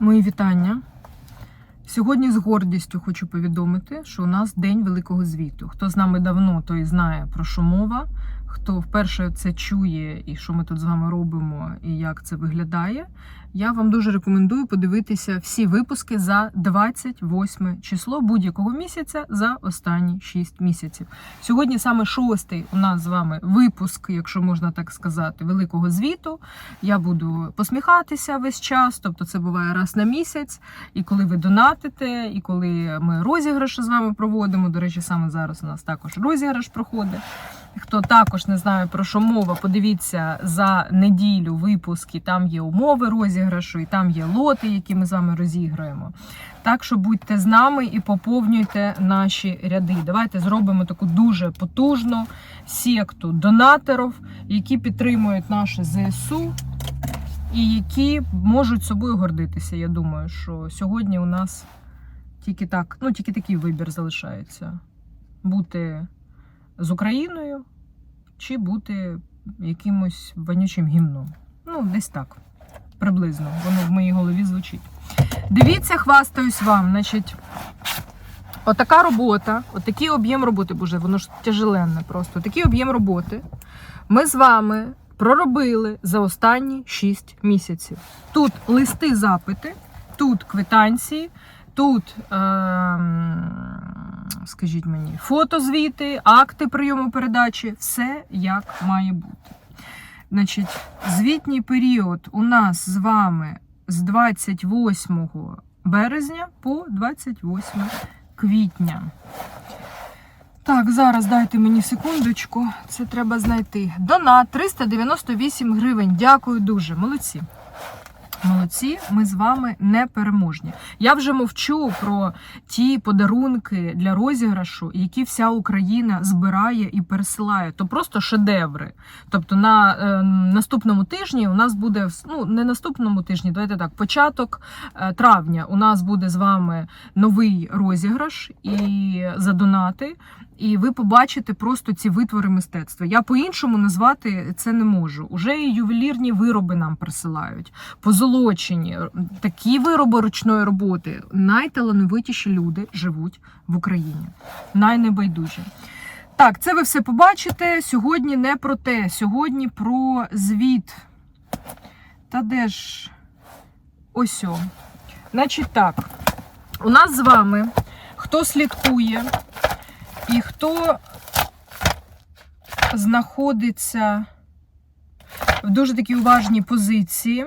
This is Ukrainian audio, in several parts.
Мої вітання. Сьогодні з гордістю хочу повідомити, що у нас день великого звіту. Хто з нами давно, той знає про що мова. Хто вперше це чує і що ми тут з вами робимо, і як це виглядає. Я вам дуже рекомендую подивитися всі випуски за 28 число будь-якого місяця за останні 6 місяців. Сьогодні саме шостий у нас з вами випуск, якщо можна так сказати, великого звіту. Я буду посміхатися весь час, тобто це буває раз на місяць. І коли ви донатите, і коли ми розіграші з вами проводимо. До речі, саме зараз у нас також розіграш проходить. Хто також не знає про що мова, подивіться за неділю випуски. Там є умови розіграшу, і там є лоти, які ми з вами розіграємо. Так що будьте з нами і поповнюйте наші ряди. Давайте зробимо таку дуже потужну секту донаторів, які підтримують наше ЗСУ і які можуть собою гордитися. Я думаю, що сьогодні у нас тільки так, ну тільки такий вибір залишається: бути з Україною чи бути якимось вонючим гімном. Ну, десь так. Приблизно. Воно в моїй голові звучить. Дивіться, хвастаюсь вам. Значить, отака робота, отакий об'єм роботи, боже, воно ж тяжеленне просто. Такий об'єм роботи ми з вами проробили за останні 6 місяців. Тут листи запити, тут квитанції, тут, ем, скажіть мені, фотозвіти, акти прийому передачі, все як має бути. Значить, звітній період у нас з вами з 28 березня по 28 квітня. Так, зараз дайте мені секундочку. Це треба знайти. Донат 398 гривень. Дякую дуже. Молодці. Молодці, ми з вами не переможні. Я вже мовчу про ті подарунки для розіграшу, які вся Україна збирає і пересилає. То просто шедеври. Тобто на е, наступному тижні у нас буде ну не наступному тижні, давайте так, початок е, травня. У нас буде з вами новий розіграш і за донати. І ви побачите просто ці витвори мистецтва. Я по-іншому назвати це не можу. Уже і ювелірні вироби нам присилають, позолочені, такі вироби ручної роботи. Найталановитіші люди живуть в Україні. Найнебайдужі. Так, це ви все побачите. Сьогодні не про те. Сьогодні про звіт. Та де ж ось о. Значить так, у нас з вами, хто слідкує. І хто знаходиться в дуже такій уважній позиції,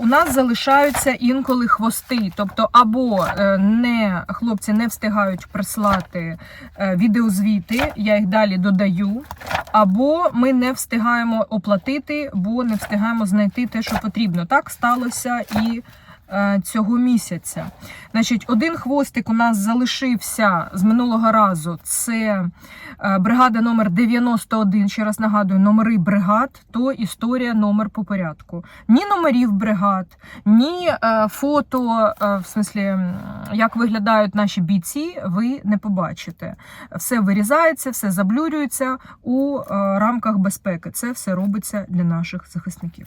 у нас залишаються інколи хвости. Тобто, або е, не хлопці не встигають прислати е, відеозвіти, я їх далі додаю, або ми не встигаємо оплатити, бо не встигаємо знайти те, що потрібно. Так сталося і цього місяця. Значить, один хвостик у нас залишився з минулого разу. Це бригада номер 91. Ще раз нагадую, номери бригад то історія номер по порядку. Ні номерів бригад, ні фото, в смислі, як виглядають наші бійці, ви не побачите. Все вирізається, все заблюрюється у рамках безпеки. Це все робиться для наших захисників.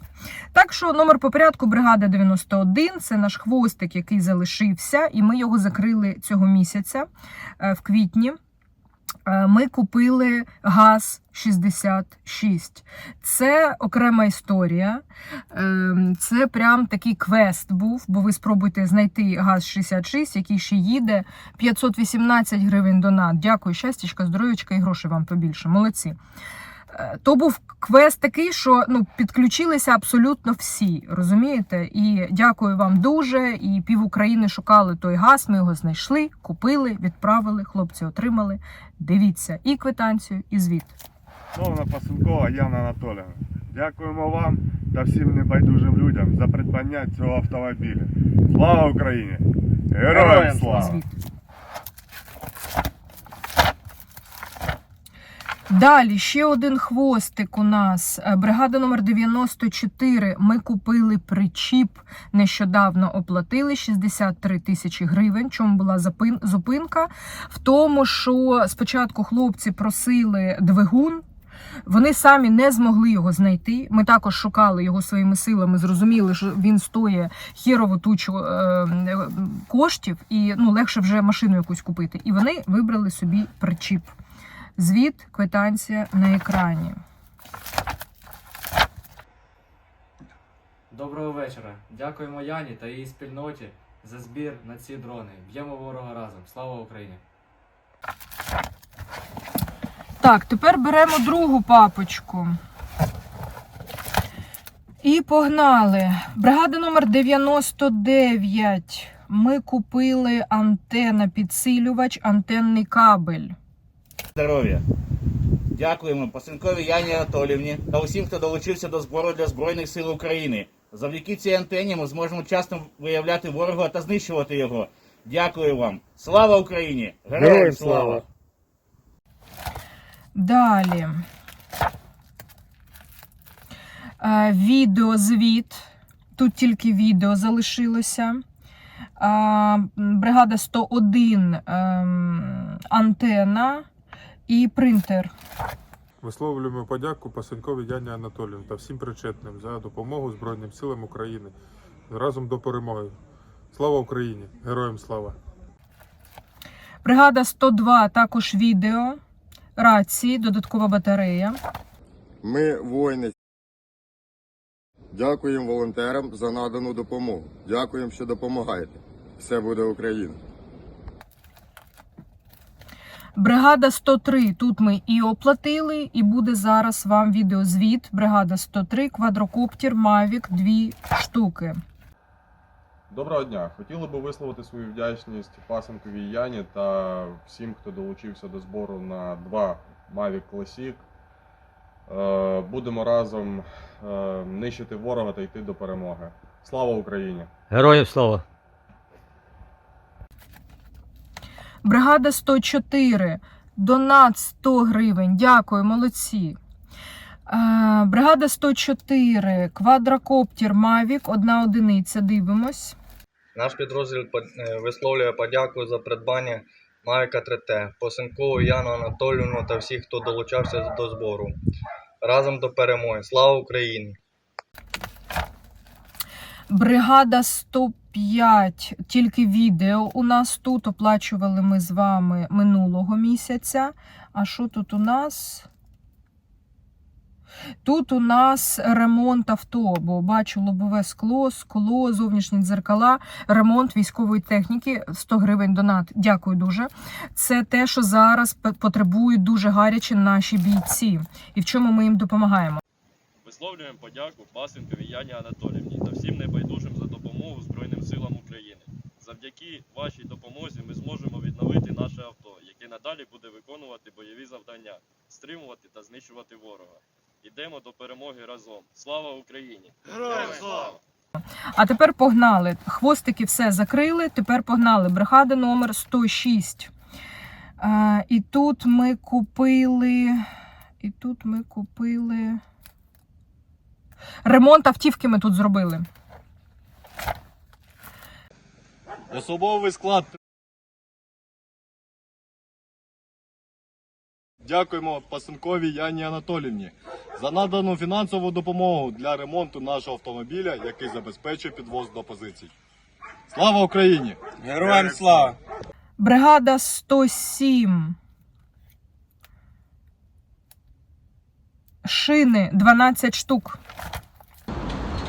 Так що номер по порядку бригада 91 це наш хвостик, який залишився, і ми його закрили цього місяця в квітні. Ми купили газ 66. Це окрема історія. Це прям такий квест був, бо ви спробуйте знайти газ 66, який ще їде. 518 гривень донат. Дякую, щастячка, здоров'ячка і грошей вам побільше. Молодці. То був квест такий, що ну підключилися абсолютно всі, розумієте? І дякую вам дуже. І пів України шукали той газ. Ми його знайшли, купили, відправили. Хлопці отримали. Дивіться і квитанцію, і звіт. Повна Пасенкова Яна Анатоліївна. Дякуємо вам та всім небайдужим людям за придбання цього автомобіля. Слава Україні! Героям Героям слава! Далі ще один хвостик у нас. Е, Бригада номер 94. Ми купили причіп. Нещодавно оплатили 63 тисячі гривень. Чому була зупинка? В тому, що спочатку хлопці просили двигун. Вони самі не змогли його знайти. Ми також шукали його своїми силами, зрозуміли, що він стоїть хірову тучу е, коштів, і ну легше вже машину якусь купити. І вони вибрали собі причіп. Звіт, квитанція на екрані. Доброго вечора. Дякуємо Яні та її спільноті за збір на ці дрони. Б'ємо ворога разом. Слава Україні! Так, тепер беремо другу папочку. І погнали. Бригада номер 99. Ми купили антенна підсилювач, антенний кабель. Здоров'я. Дякуємо Пасенкові Яні Анатолівні та усім, хто долучився до збору для Збройних сил України. Завдяки цій антені ми зможемо вчасно виявляти ворога та знищувати його. Дякую вам. Слава Україні! Героям слава! Далі. Відеозвіт. Тут тільки відео залишилося. А, Бригада 101 ем, антена і принтер. Висловлюємо подяку Пасенкові Яні Анатоліївні та всім причетним за допомогу Збройним силам України разом до перемоги. Слава Україні! Героям слава! Бригада 102 також відео. Рації, додаткова батарея. Ми воїни. Дякуємо волонтерам за надану допомогу. Дякуємо, що допомагаєте. Все буде Україна. Бригада 103. Тут ми і оплатили, і буде зараз вам відеозвіт. Бригада 103, квадрокоптер, Mavic, дві штуки. Доброго дня! Хотіли би висловити свою вдячність Пасенковій Яні та всім, хто долучився до збору на два Mavic Classic. Е, Будемо разом е, нищити ворога та йти до перемоги. Слава Україні! Героям слава! Бригада 104. Донат 100 гривень. Дякую, молодці. Е, Бригада 104. Квадрокоптер Mavic, одна одиниця. Дивимось. Наш підрозділ е, висловлює подяку за придбання Mavic 3T, Посенкову Яну Анатолівну та всіх, хто долучався до збору. Разом до перемоги. Слава Україні! Бригада 105. Тільки відео у нас тут. Оплачували ми з вами минулого місяця. А що тут у нас? Тут у нас ремонт авто, бо бачу лобове скло, скло, зовнішні дзеркала, ремонт військової техніки 100 гривень донат. Дякую дуже. Це те, що зараз потребують дуже гаряче наші бійці, і в чому ми їм допомагаємо. Висловлюємо подяку Пасенкові Яні Анатолівні та всім небайдужим допомогу Збройним силам України. Завдяки вашій допомозі ми зможемо відновити наше авто, яке надалі буде виконувати бойові завдання, стримувати та знищувати ворога. Ідемо до перемоги разом. Слава Україні! Героям слава! А тепер погнали. Хвостики все закрили. Тепер погнали. Бригада номер 106. А, і тут ми купили. І тут ми купили. Ремонт автівки ми тут зробили. Особовий склад. Дякуємо Пасенковій Яні Анатолівні за надану фінансову допомогу для ремонту нашого автомобіля, який забезпечує підвоз до позицій. Слава Україні! Героям слава! Бригада 107. Шини 12 штук.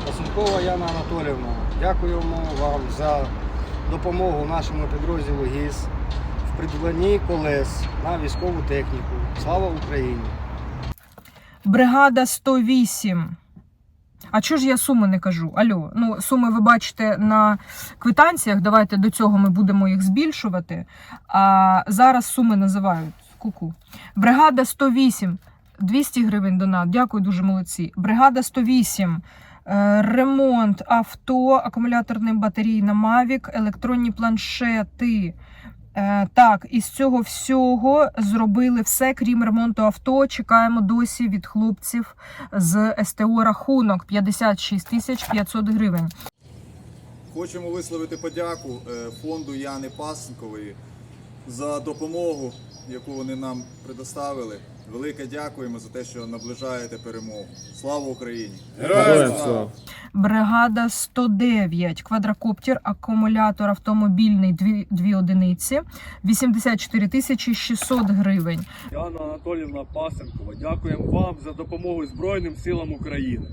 Пасункова Яна Анатолівна, дякуємо вам за допомогу нашому підрозділу ГІС в придбанні колес на військову техніку. Слава Україні! Бригада 108. А чого ж я суми не кажу? Алло, ну суми ви бачите на квитанціях. Давайте до цього ми будемо їх збільшувати. А зараз суми називають. Ку-ку. Бригада 108. 200 гривень донат. Дякую, дуже молодці. Бригада 108. Е, Ремонт авто, акумуляторні батареї на Mavic, електронні планшети. Е, Так, із цього всього зробили все, крім ремонту авто. Чекаємо досі від хлопців з СТО рахунок 56 тисяч 500 гривень. Хочемо висловити подяку е, фонду Яни Пасенкової за допомогу, яку вони нам предоставили. Велике дякуємо за те, що наближаєте перемогу. Слава Україні! Героям слава! Бригада 109, квадрокоптер, акумулятор автомобільний, дві, дві одиниці, 84 тисячі 600 гривень. Яна Анатолівна Пасенкова, дякуємо вам за допомогу Збройним силам України.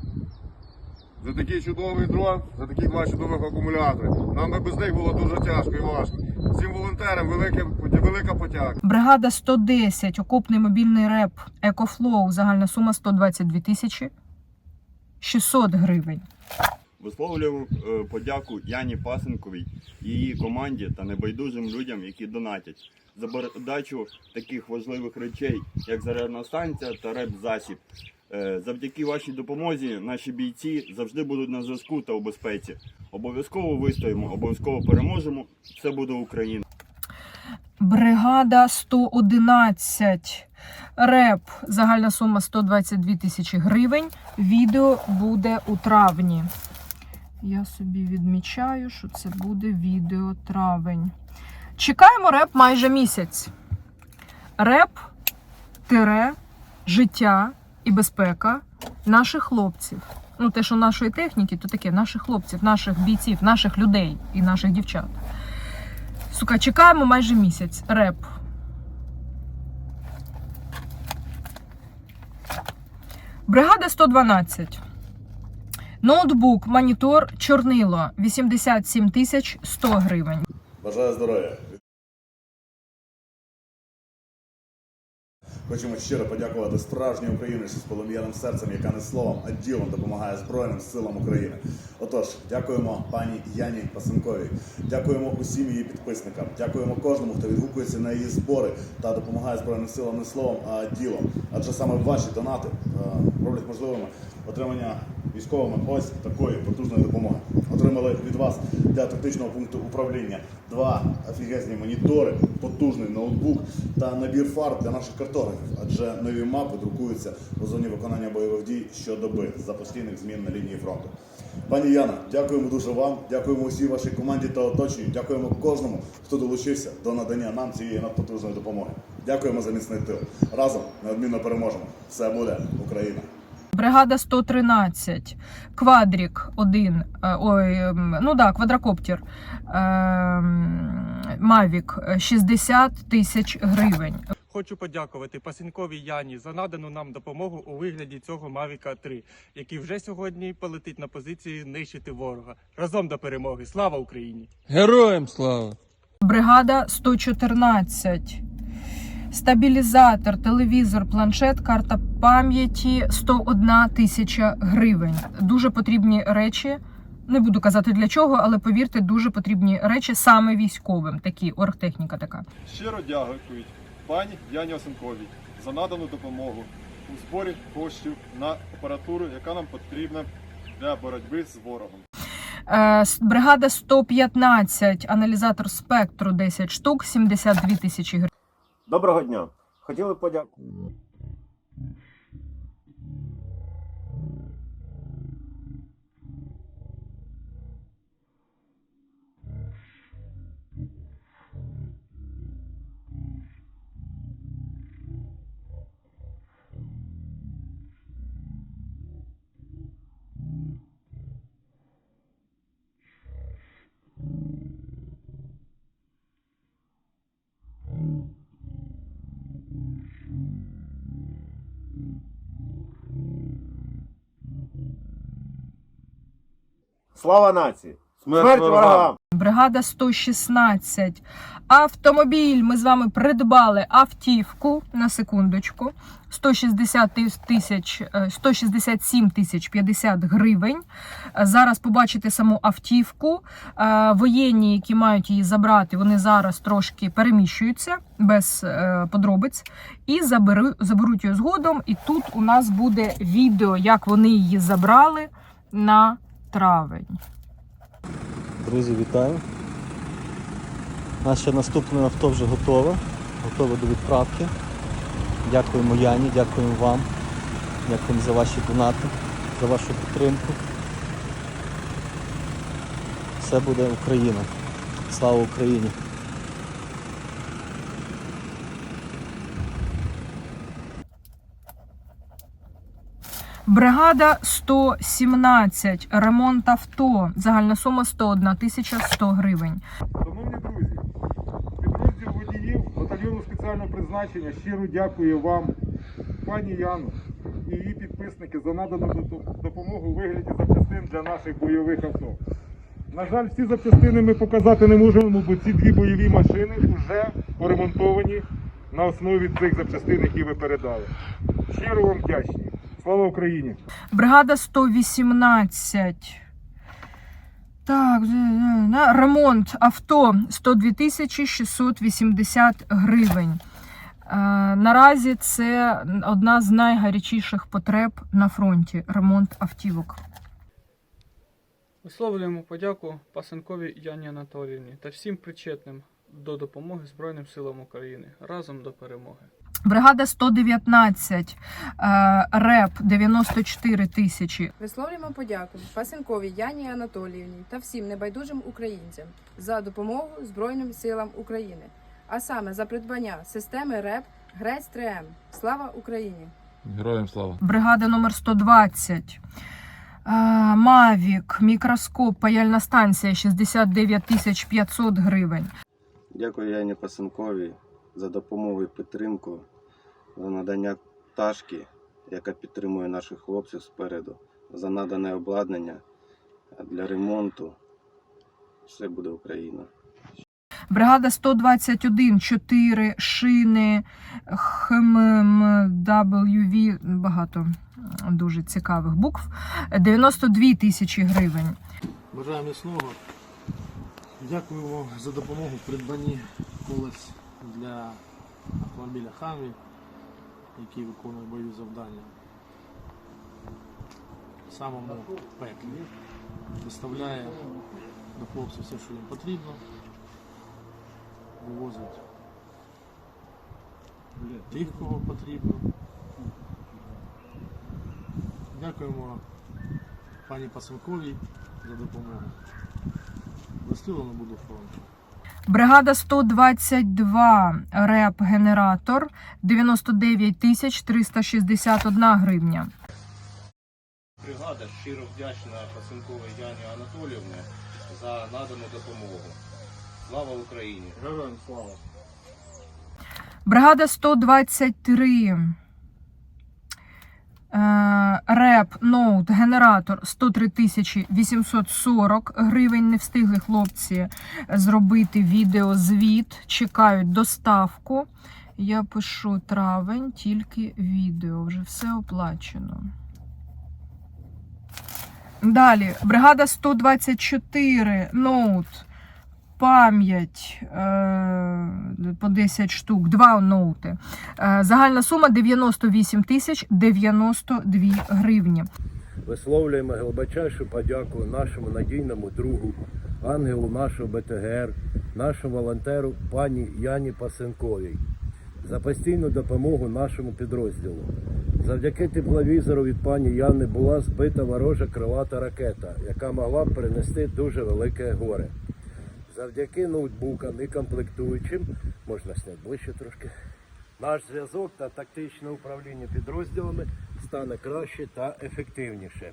За такий чудовий дрон, за такі два чудових акумулятори. Нам би без них було дуже тяжко і важко. Всім волонтерам велике, велика подяка. Бригада 110, окопний мобільний реп, Екофлоу, загальна сума 122 тисячі 600 гривень. Висловлюю е, подяку Яні Пасенковій, її команді та небайдужим людям, які донатять за передачу таких важливих речей, як зарядна станція та реп-засіб. Е, Завдяки вашій допомозі наші бійці завжди будуть на зв'язку та у безпеці. Обов'язково вистоїмо, обов'язково переможемо. Все буде Україна. Бригада 111, реп, загальна сума 122 тисячі гривень. Відео буде у травні. Я собі відмічаю, що це буде відео травень. Чекаємо реп майже місяць. Реп тире життя і безпека наших хлопців. Ну, те, що нашої техніки, то таке наших хлопців, наших бійців, наших людей і наших дівчат. Сука, чекаємо майже місяць. Реп. Бригада 112. Ноутбук, монітор, чорнило 87 тисяч 100 гривень. Бажаю здоров'я. Хочемо щиро подякувати справжній українці з полум'яним серцем, яка не словом, а ділом допомагає Збройним силам України. Отож, дякуємо пані Яні Пасенковій, дякуємо усім її підписникам, дякуємо кожному, хто відгукується на її збори та допомагає Збройним силам не словом, а ділом. Адже саме ваші донати е, роблять можливими отримання військовими ось такої потужної допомоги. Отримали від вас для тактичного пункту управління два офігезні монітори, потужний ноутбук та набір фар для наших картографів, адже нові мапи друкуються у зоні виконання бойових дій щодоби за постійних змін на лінії фронту. Пані Яна, дякуємо дуже вам, дякуємо усій вашій команді та оточенню, дякуємо кожному, хто долучився до надання нам цієї надпотужної допомоги. Дякуємо за міцний тил. Разом неодмінно переможемо. Все буде Україна! Бригада 113, квадрік 1, ой, ем, ну да, квадрокоптер, Мавік 60 тисяч гривень. Хочу подякувати Пасенковій Яні за надану нам допомогу у вигляді цього Мавіка 3, який вже сьогодні полетить на позиції нищити ворога. Разом до перемоги. Слава Україні! Героям слава! Бригада 114. Стабілізатор, телевізор, планшет, карта пам'яті 101 тисяча гривень. Дуже потрібні речі. Не буду казати для чого, але повірте, дуже потрібні речі саме військовим. Такі оргтехніка така. Щиро дякують пані Яні Осенковій за надану допомогу у зборі коштів на апаратуру, яка нам потрібна для боротьби з ворогом. Е, Бригада 115, аналізатор спектру 10 штук, 72 тисячі гривень. Доброго дня! Хотіли подякувати. Слава нації! Смерть ворогам! Бригада 116. Автомобіль. Ми з вами придбали автівку на секундочку. 160 тисяч, е, 167 тисяч 50 гривень. Е, Зараз побачите саму автівку. Е, Воєнні, які мають її забрати, вони зараз трошки переміщуються без е, подробиць і заберу, заберуть її згодом. І тут у нас буде відео, як вони її забрали на травень. Друзі, вітаю. Наше наступне авто вже готове, готове до відправки. Дякуємо Яні, дякуємо вам, дякуємо за ваші донати, за вашу підтримку. Все буде Україна. Слава Україні! Бригада 117, ремонт авто. Загальна сума 101 тисяча 100 гривень. Шановні друзі, підрозділ водіїв батальйону спеціального призначення щиро дякую вам, пані Яну і її підписники за надану допомогу у вигляді запчастин для наших бойових авто. На жаль, всі запчастини ми показати не можемо, бо ці дві бойові машини вже поремонтовані на основі цих запчастин, які ви передали. Щиро вам вдячні. Слава Україні! Бригада 118. Так, на ремонт авто 102 тисячі 680 гривень. Е, Наразі це одна з найгарячіших потреб на фронті ремонт автівок. Висловлюємо подяку Пасенковій Яні Анатоліївні та всім причетним до допомоги Збройним силам України разом до перемоги. Бригада 119, е, РЕП 94 тисячі. Висловлюємо подяку Пасенковій Яні Анатоліївні та всім небайдужим українцям за допомогу Збройним силам України, а саме за придбання системи РЕП Грець 3М. Слава Україні! Героям слава! Бригада номер 120. Е, Мавік, мікроскоп, паяльна станція 69 тисяч 500 гривень. Дякую Яні Пасенковій за допомогу і підтримку, за надання пташки, яка підтримує наших хлопців спереду, за надане обладнання для ремонту. Все буде Україна. Бригада 121, 4 шини, ХМВ, багато дуже цікавих букв. 92 тисячі гривень. Бажаю міцного. Дякуємо за допомогу в придбанні колес для автомобіля Хамві, який виконує бойові завдання. В самому пеклі. Доставляє до хлопців все, що їм потрібно. Вивозить тих, кого потрібно. Дякуємо пані Пасенковій за допомогу. Розстрілено буду фронту. Бригада 122, РЕП генератор 99 тисяч 361 гривня. Бригада щиро вдячна Пасенковій Яні Анатоліївні за надану допомогу. Слава Україні! Героям слава! Бригада 123. Е, Реп, ноут, генератор 103 840 гривень. Не встигли хлопці зробити відеозвіт. Чекають доставку. Я пишу травень, тільки відео. Вже все оплачено. Далі. Бригада 124. Ноут. Пам'ять е, по 10 штук, два ноути. Е, загальна сума 98 тисяч 92 гривні. Висловлюємо глибочайшу подяку нашому надійному другу, ангелу нашого БТГР, нашому волонтеру пані Яні Пасенковій за постійну допомогу нашому підрозділу. Завдяки тепловізору від пані Яни була збита ворожа крилата ракета, яка могла принести дуже велике горе. Завдяки ноутбукам і комплектуючим, можна зняти ближче трошки, наш зв'язок та тактичне управління підрозділами стане краще та ефективніше.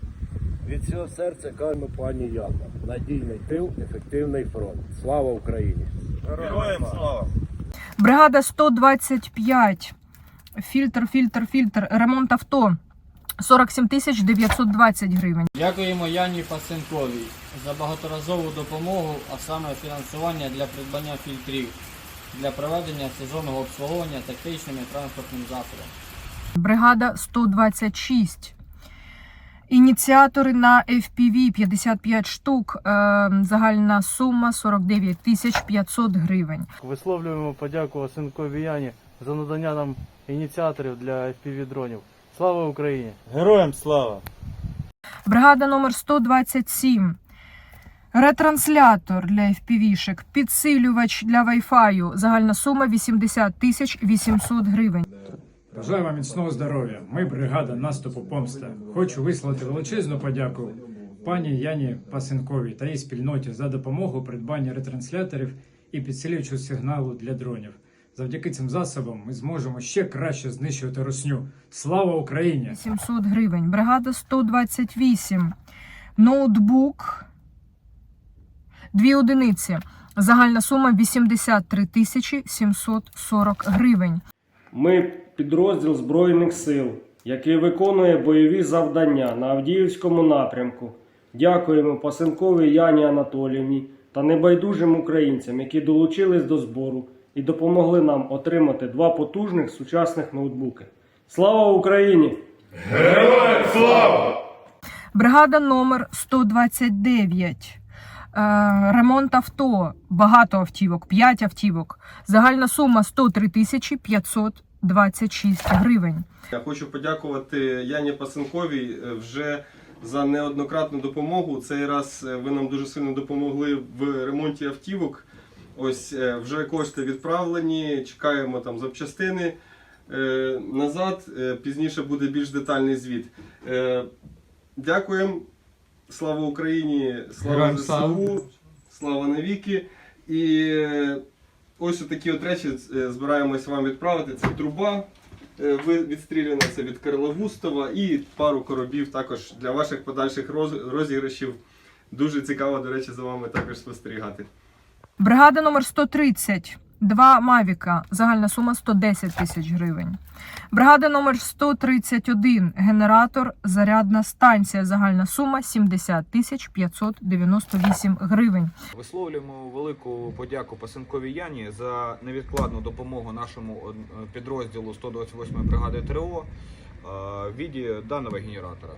Від цього серця кажемо пані Яна. Надійний тил, ефективний фронт. Слава Україні! Героям слава! Бригада 125. Фільтр, фільтр, фільтр. Ремонт авто. 47 тисяч 920 гривень. Дякуємо Яні Пасенковій за багаторазову допомогу, а саме фінансування для придбання фільтрів для проведення сезонного обслуговування тактичними транспортним засобом. Бригада 126. Ініціатори на FPV 55 штук. Е, загальна сума 49 тисяч 500 гривень. Висловлюємо подяку Осенковій Яні за надання нам ініціаторів для FPV-дронів. Слава Україні! Героям слава! Бригада номер 127. Ретранслятор для FPV-шек, підсилювач для Wi-Fi. Загальна сума 80 тисяч 800 гривень. Бажаю вам міцного здоров'я. Ми бригада наступу помста. Хочу висловити величезну подяку пані Яні Пасенковій та її спільноті за допомогу у придбанні ретрансляторів і підсилюючого сигналу для дронів. Завдяки цим засобам ми зможемо ще краще знищувати русню. Слава Україні! 700 гривень. Бригада 128. Ноутбук. Дві одиниці. Загальна сума 83 тисячі 740 гривень. Ми підрозділ Збройних сил, який виконує бойові завдання на Авдіївському напрямку. Дякуємо Пасенковій Яні Анатоліївні та небайдужим українцям, які долучились до збору і допомогли нам отримати два потужних сучасних ноутбуки. Слава Україні! Героям слава! Бригада номер 129. Е, ремонт авто. Багато автівок, 5 автівок. Загальна сума 103 тисячі 526 гривень. Я хочу подякувати Яні Пасенковій е, вже за неоднократну допомогу. Цей раз е, ви нам дуже сильно допомогли в ремонті автівок. Ось вже кошти відправлені, чекаємо там запчастини назад. Пізніше буде більш детальний звіт. Дякуємо. Слава Україні! Слава! ЗСУ! Слава навіки! І е, ось такі от речі е, збираємось вам відправити. Це труба е, відстріляна, це від Карла Густова і пару коробів також для ваших подальших розіграшів. Дуже цікаво, до речі, за вами також спостерігати. Бригада номер 130. Два Мавіка. Загальна сума 110 тисяч гривень. Бригада номер 131. Генератор. Зарядна станція. Загальна сума 70 тисяч 598 гривень. Висловлюємо велику подяку Пасенковій Яні за невідкладну допомогу нашому е, підрозділу 128 бригади ТРО в віді даного генератора.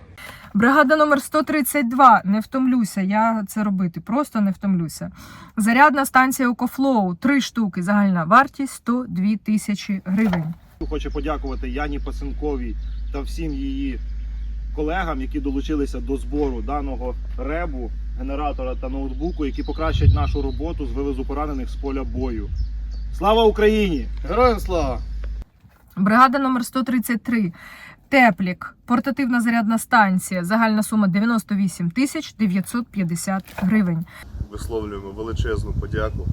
Бригада номер 132. Не втомлюся. Я це робити. Просто не втомлюся. Зарядна станція Окофлоу. Три штуки. Загальна вартість 102 тисячі гривень. Хочу подякувати Яні Пасенковій та всім її колегам, які долучилися до збору даного ребу, генератора та ноутбуку, які покращать нашу роботу з вивозу поранених з поля бою. Слава Україні! Героям слава! Бригада номер 133. Теплік. Портативна зарядна станція. Загальна сума 98 тисяч 950 гривень. висловлюємо величезну подяку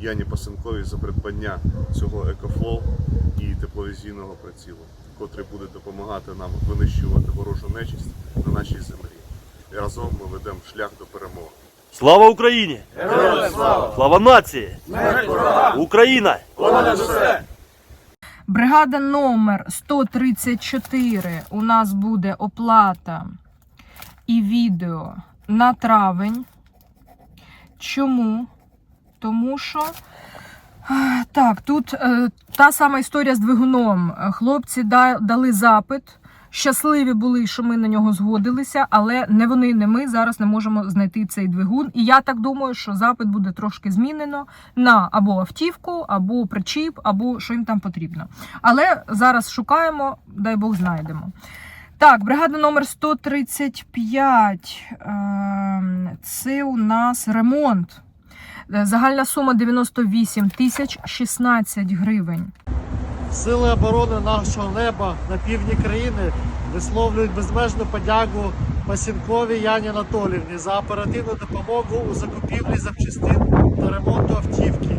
Яні Пасенковій за придбання цього екофлоу і тепловізійного прицілу, котрий буде допомагати нам винищувати ворожу нечисть на нашій землі. І разом ми ведемо шлях до перемоги. Слава Україні! Героям слава! Слава нації! Смерть ворогам! Україна! Понад усе! Бригада номер 134. У нас буде оплата і відео на травень. Чому? Тому що. Так, тут е, та сама історія з двигуном. Хлопці дали запит. Щасливі були, що ми на нього згодилися, але не вони, не ми зараз не можемо знайти цей двигун. І я так думаю, що запит буде трошки змінено на або автівку, або причіп, або що їм там потрібно. Але зараз шукаємо, дай Бог знайдемо. Так, бригада номер 135. Ем, Це у нас ремонт. Е, Загальна сума 98 тисяч 16 гривень. Сили оборони нашого неба на півдні країни висловлюють безмежну подяку Пасінковій Яні Анатоліївні за оперативну допомогу у закупівлі запчастин та ремонту автівки,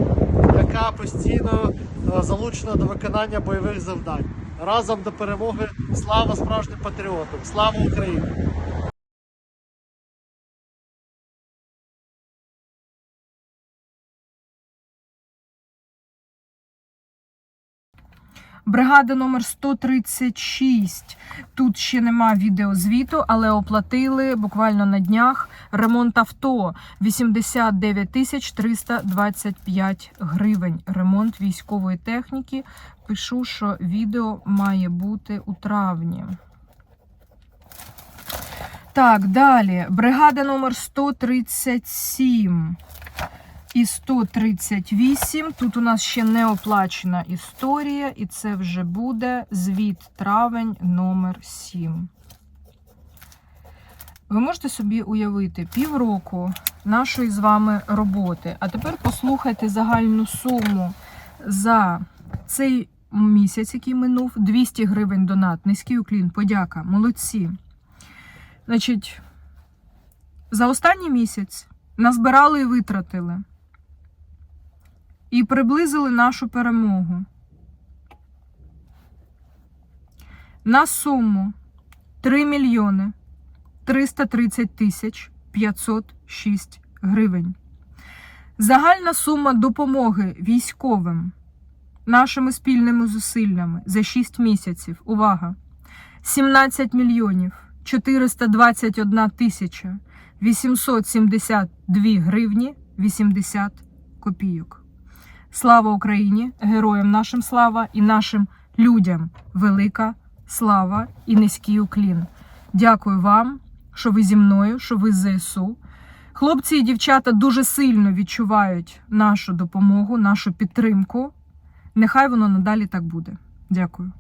яка постійно е, залучена до виконання бойових завдань. Разом до перемоги слава справжнім патріотам! Слава Україні! Бригада номер 136. Тут ще нема відеозвіту, але оплатили буквально на днях ремонт авто 89 тисяч 325 гривень. Ремонт військової техніки. Пишу, що відео має бути у травні. Так, далі. Бригада номер 137 і 138. Тут у нас ще не оплачена історія, і це вже буде звіт травень номер 7. Ви можете собі уявити півроку нашої з вами роботи. А тепер послухайте загальну суму за цей місяць, який минув, 200 гривень донат. Низький уклін, подяка, молодці. Значить, за останній місяць назбирали і витратили і приблизили нашу перемогу. На суму 3 мільйони 330 тисяч 506 гривень. Загальна сума допомоги військовим нашими спільними зусиллями за 6 місяців. Увага! 17 мільйонів 421 тисяча 872 гривні 80 копійок. Слава Україні! Героям нашим слава і нашим людям велика слава і низький уклін. Дякую вам, що ви зі мною, що ви з ЗСУ. Хлопці і дівчата дуже сильно відчувають нашу допомогу, нашу підтримку. Нехай воно надалі так буде. Дякую.